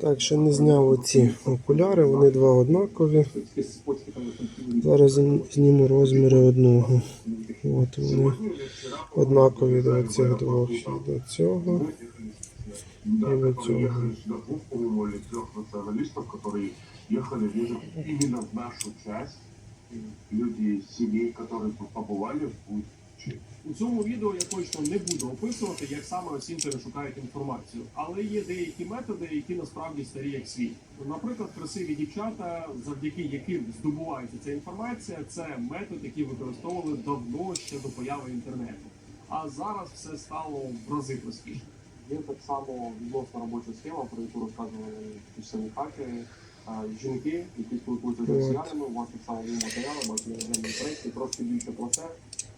Так, ще не зняв оці окуляри, вони два однакові. Зараз зн- зніму розміри одного. От вони однакові до цих двох. І до цього. І до цього. По-моему, или трех националистов, которые ехали везут именно в нашу часть. Люди из семей, которые тут побывали в Бучі. У цьому відео я точно не буду описувати, як саме осінтери шукають інформацію, але є деякі методи, які насправді старі як світ. Наприклад, красиві дівчата, завдяки яким здобувається ця інформація, це метод, який використовували давно ще до появи інтернету. А зараз все стало в рази простіше. Є так само відносно робоча схема, про яку розказували самі хакери. Жінки, які спілкуються з росіянами, у вас так само є матеріали, бачили на пресі, трошки більше про це.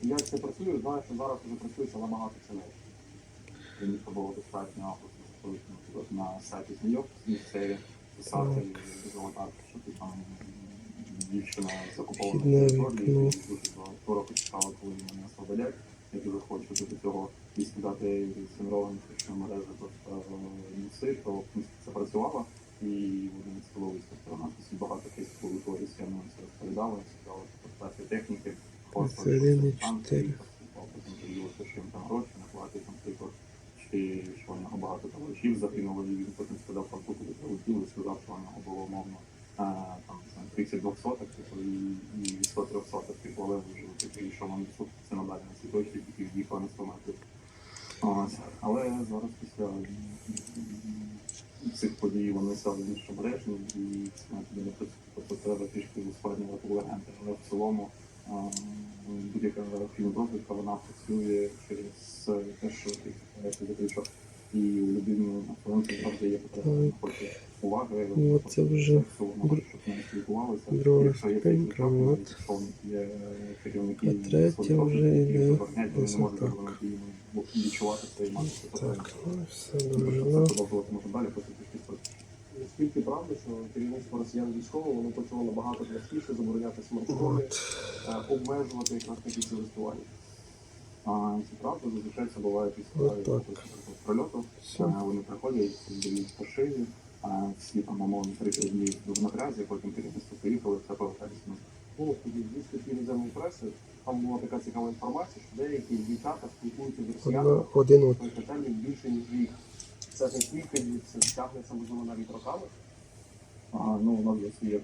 Як це працює, знаю, що зараз вже працюється набагато сильніше. Раніше було достатньо на сайті знайомств місцеві писати з аватарки, що ти там дівчина закупована території, дуже скоро почекала, коли мене освободять. Я дуже хочу до цього і скидати сценовані що мережі просто міси, то в принципі це працювало. І вони не сказали, що у нас багато кейсів, схеми це розповідали, поставити техніки, Це один і потім подивилися, що їм там гроші, наплатить, наприклад, чи що у нього багато товаришів загинуло, і він потім сказав про ту, куди прилетіли, сказав, що у нього було мовно там, 32 соток, типу, і, і 100 соток, типу, але вижили, типу, і що вони сутки надалі на цій тільки в'їхали на 100 метрів. Ось. Але зараз після цих подій вони стали більш обережні і це не. Тобто треба трішки ускладнювати легенди, але в цілому будь-яка фільм-розвідка, вона працює через те, що ти закричав. І у людини на фронті завжди є потреба, хоче уваги. Ну, це вже щоб не спілкувалися. Якщо є є керівники, А третя вже йде їм, бо відчувати це і мати Так, ну все Ну, це продовжувати можна далі, потім спростити. Наскільки правда, що керівництво росіян військово воно почало набагато частіше забороняти смартфони, е, обмежувати якраз такі ці листування. А це правда, зазвичай це буває після прольоту. Вони приходять, дають по шиї, всі там умовно 30 днів в наказі, потім керівництво приїхали, все повертається на Було тоді дві статті іноземної преси, там була така цікава інформація, що деякі дівчата спілкуються з росіянами питання більше, ніж рік. Це не тільки днів, тягнеться можливо навіть роками. А, ну, нас є свій